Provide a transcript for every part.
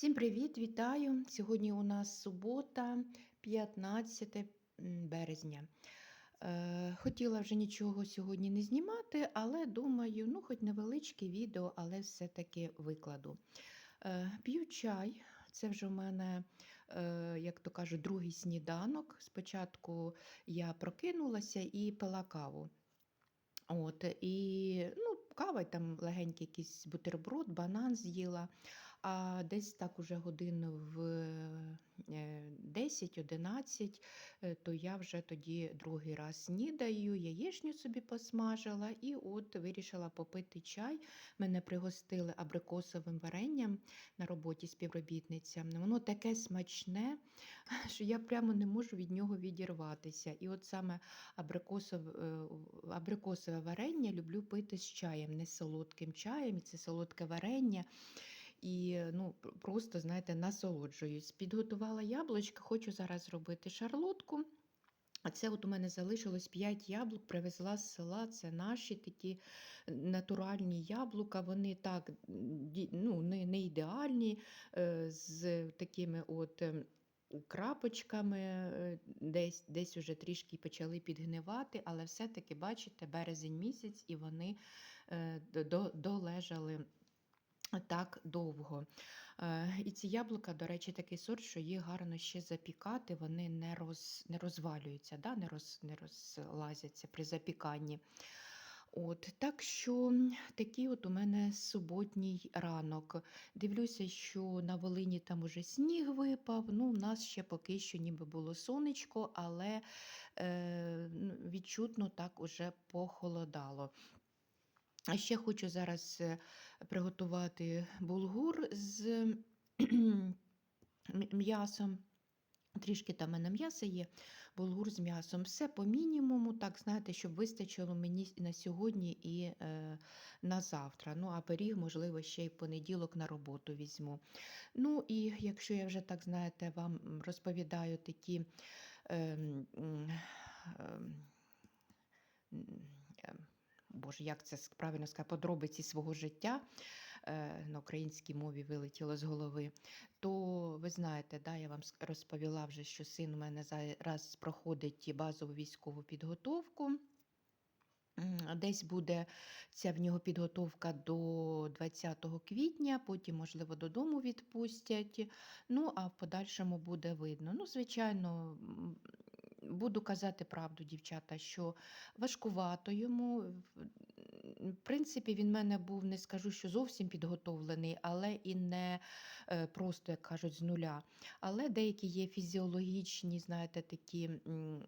Всім привіт, вітаю! Сьогодні у нас субота, 15 березня. Е, Хотіла вже нічого сьогодні не знімати, але думаю, ну, хоч невеличке відео, але все-таки викладу. Е, П'ю чай. Це вже в мене, е, як то кажуть, другий сніданок. Спочатку я прокинулася і пила каву. От, і ну, кава, там легенький якийсь бутерброд, банан з'їла. А десь так уже годин в е, 10-11, е, то я вже тоді другий раз снідаю, яєчню собі посмажила і от вирішила попити чай. Мене пригостили абрикосовим варенням на роботі співробітниця. Воно таке смачне, що я прямо не можу від нього відірватися. І от саме абрикосов, е, абрикосове варення люблю пити з чаєм, не солодким чаєм, це солодке варення. І ну, просто, знаєте, насолоджуюсь. Підготувала яблучка, хочу зараз зробити шарлотку. А це от у мене залишилось 5 яблук, привезла з села. Це наші такі натуральні яблука. Вони так ну, не, не ідеальні, е, з такими от. ем, Крапочками е, десь десь уже трішки почали підгнивати, але все-таки, бачите, березень місяць, і вони е, до- до- долежали так довго. Е, І ці яблука, до речі, такий сорт, що їх гарно ще запікати, вони не, роз, не розвалюються, да? не, роз, не розлазяться при запіканні. От, так що такий от у мене суботній ранок. Дивлюся, що на Волині там уже сніг випав. Ну, у нас ще поки що ніби було сонечко, але е, ну, відчутно так уже похолодало. А ще хочу зараз е, приготувати булгур з м'ясом. Трішки там в мене м'яса є, булгур з м'ясом. Все по мінімуму, так знаєте, щоб вистачило мені на сьогодні і е, на завтра. Ну, а пиріг, можливо, ще й понеділок на роботу візьму. Ну і якщо я вже так знаєте, вам розповідаю такі. ем, м, ем, Боже, як це правильно сказати, подробиці свого життя е, на українській мові вилетіло з голови. То ви знаєте, да, я вам розповіла вже, що син у мене зараз проходить базову військову підготовку. Десь буде ця в нього підготовка до 20 квітня, потім, можливо, додому відпустять. Ну, а в подальшому буде видно. Ну, звичайно, буду казати правду, дівчата, що важкувато йому. В принципі, він в мене був, не скажу, що зовсім підготовлений, але і не е, просто, як кажуть, з нуля. Але деякі є фізіологічні, знаєте, такі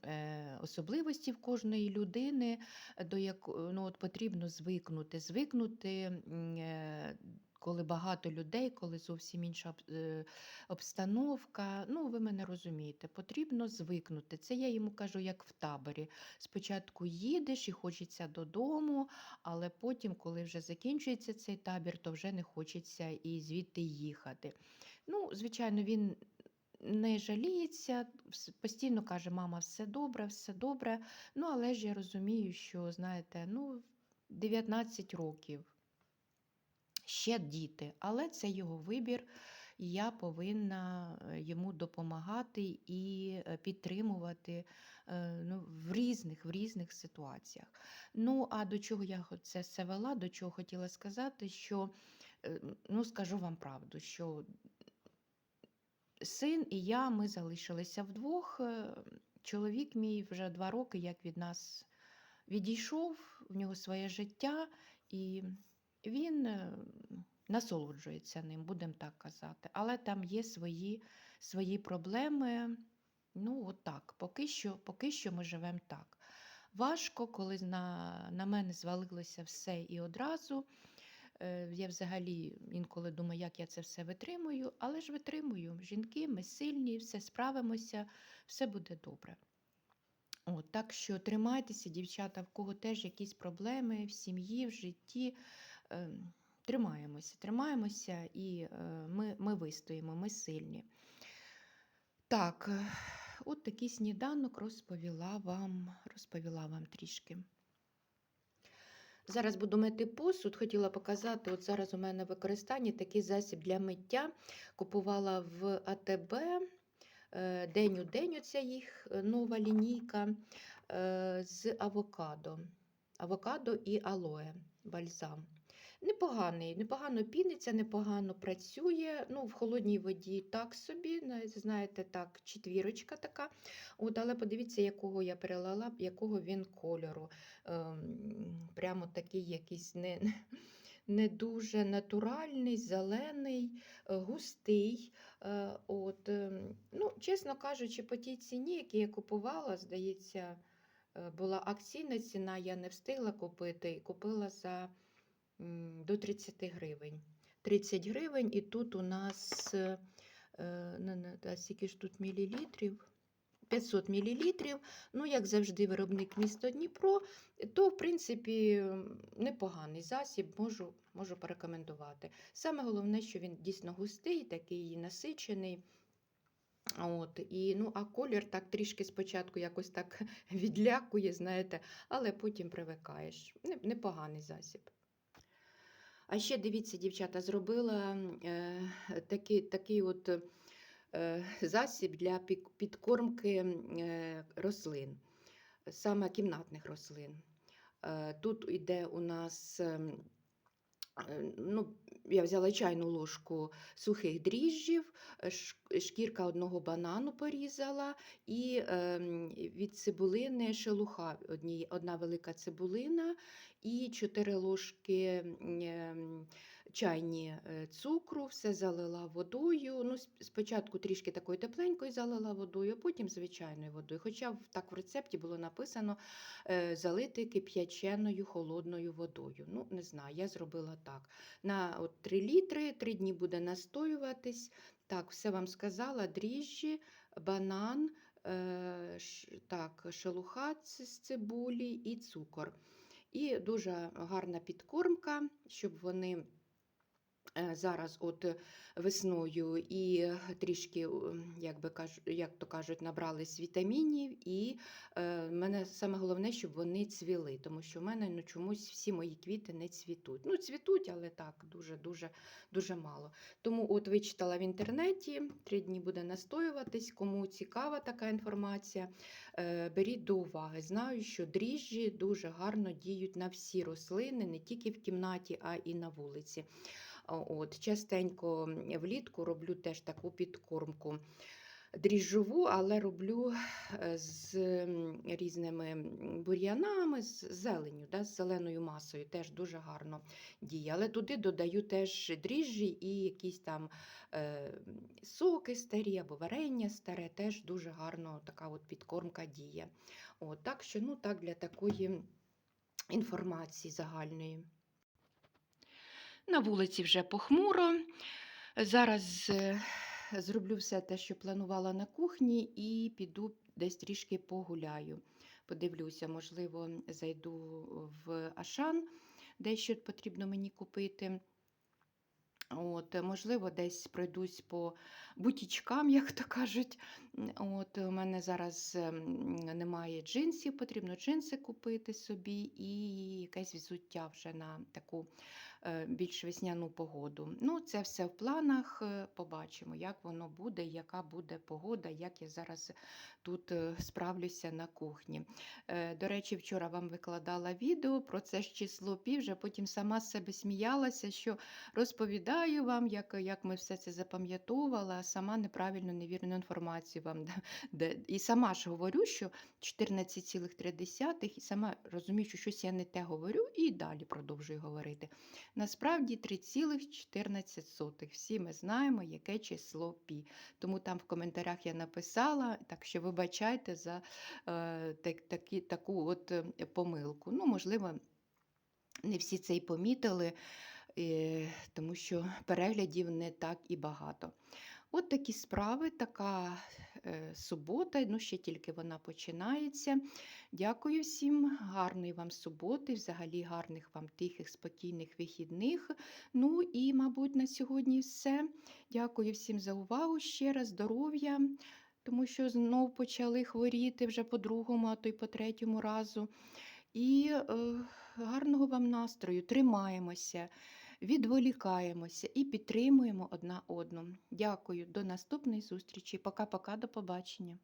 е, особливості в кожної людини, до як ну, от потрібно звикнути. Звикнути, е, коли багато людей, коли зовсім інша е, обстановка. Ну, ви мене розумієте, потрібно звикнути. Це я йому кажу, як в таборі. Спочатку їдеш і хочеться додому, але потім, коли вже закінчується цей табір, то вже не хочеться і звідти їхати. Ну, звичайно, він. Не жаліється, постійно каже, мама, все добре, все добре. Ну, але ж я розумію, що, знаєте, ну, 19 років, ще діти, але це його вибір, і я повинна е, йому допомагати і е, підтримувати е, ну, в різних, в різних ситуаціях. Ну, а до чого я це все вела, до чого хотіла сказати, що, ну, скажу вам правду, що син і я ми залишилися вдвох. Чоловік мій вже два роки, як від нас відійшов, в нього своє життя, і він е, насолоджується ним, будемо так казати. Але там є свої, свої проблеми. Ну, от так, поки що, поки що ми живемо так. Важко, коли на, на мене звалилося все і одразу. Е, Я взагалі інколи думаю, як я це все витримую, але ж витримую. Жінки, ми сильні, все справимося, все буде добре. От, так що тримайтеся, дівчата, в кого теж якісь проблеми в сім'ї, в житті. Е, тримаємося, тримаємося і е, ми, ми вистоїмо, ми сильні. Так, е, от такий сніданок розповіла вам, розповіла вам трішки. Зараз буду мити посуд. Хотіла показати, от зараз у мене в використанні такий засіб для миття. Купувала в АТБ. е, День у день оця їх нова лінійка з авокадо. Авокадо і алоє, бальзам. Непоганий, непогано піниться, непогано працює. Ну, в холодній воді так собі, знаєте, так, четвірочка така. От, але подивіться, якого я перелила, якого він кольору. Ем, прямо такий якийсь не, не дуже натуральний, зелений, е, густий. Е, От, ем, ну, чесно кажучи, по тій ціні, які я купувала, здається, е, була акційна ціна, я не встигла купити і купила за до 30 гривень. 30 гривень, і тут у нас е, е, скільки ж тут мілілітрів? 500 мілілітрів. Ну, як завжди, виробник місто Дніпро, то, в принципі, непоганий засіб, можу, можу порекомендувати. Саме головне, що він дійсно густий, такий насичений. От, і, ну, а колір так трішки спочатку якось так відлякує, знаєте, але потім привикаєш. Непоганий засіб. А ще дивіться, дівчата, зробила е, такий, такий от е, засіб для підкормки е, рослин, саме кімнатних рослин. Тут йде у нас, ну, я взяла чайну ложку сухих дріжджів, е, шкірка одного банану порізала, і ем, від цибулини шелуха одні, одна велика цибулина і 4 ложки ем, чайні е, цукру, все залила водою. Ну, спочатку трішки такою тепленькою залила водою, а потім звичайною водою. Хоча так в рецепті було написано е, залити кип'яченою холодною водою. Ну, не знаю, я зробила так. На от, 3 літри, 3 дні буде настоюватись. Так, все вам сказала: дріжджі, банан, е, так, шелуха з цибулі і цукор. І дуже гарна підкормка, щоб вони зараз от е, весною і трішки, е, як, би як то кажуть, набрались вітамінів. І е, мене саме головне, щоб вони цвіли, тому що в мене ну, чомусь всі мої квіти не цвітуть. Ну, цвітуть, але так, дуже-дуже дуже мало. Тому от вичитала в інтернеті, три дні буде настоюватись. Кому цікава така інформація, е, беріть до уваги. Знаю, що дріжджі дуже гарно діють на всі рослини, не тільки в кімнаті, а і на вулиці. От, частенько влітку роблю теж таку підкормку. Дріжджову, але роблю е, з різними бур'янами, з зеленю, да, з зеленою масою. Теж дуже гарно діє. Але туди додаю теж дріжджі і якісь там е, соки старі або варення старе, теж дуже гарно така от підкормка діє. От, так що ну, так, для такої інформації загальної. На вулиці вже похмуро. Зараз е, зроблю все те, що планувала на кухні, і піду десь трішки погуляю. Подивлюся, можливо, зайду в Ашан, дещо потрібно мені купити. От, можливо, десь пройдусь по бутічкам, як то кажуть. От, у мене зараз ем, немає джинсів, потрібно джинси купити собі і якесь взуття вже на таку більш весняну погоду. Ну, це все в планах. е, Побачимо, як воно буде, яка буде погода, як я зараз тут е, справлюся на кухні. Е, До речі, вчора вам викладала відео про це ж число пів, вже потім сама себе сміялася, що розповідаю вам, як, як ми все це запам'ятовували, а сама неправильно невірну інформацію вам де. І сама ж говорю, що 14,3, і сама розумію, що щось я не те говорю, і далі продовжую говорити. Насправді 3,14. Всі ми знаємо, яке число пі. Тому там в коментарях я написала, так що вибачайте за е, так, такі, таку от е, помилку. Ну, можливо, не всі це й помітили, е, тому що переглядів не так і багато. От такі справи, така е, субота, ну ще тільки вона починається. Дякую всім, гарної вам суботи, взагалі гарних вам тихих, спокійних вихідних. Ну і, мабуть, на сьогодні все. Дякую всім за увагу ще раз, здоров'я, тому що знов почали хворіти вже по другому, а то й по третьому разу. І е, гарного вам настрою, тримаємося, відволікаємося і підтримуємо одна одну. Дякую, до наступної зустрічі. Пока-пока, до побачення.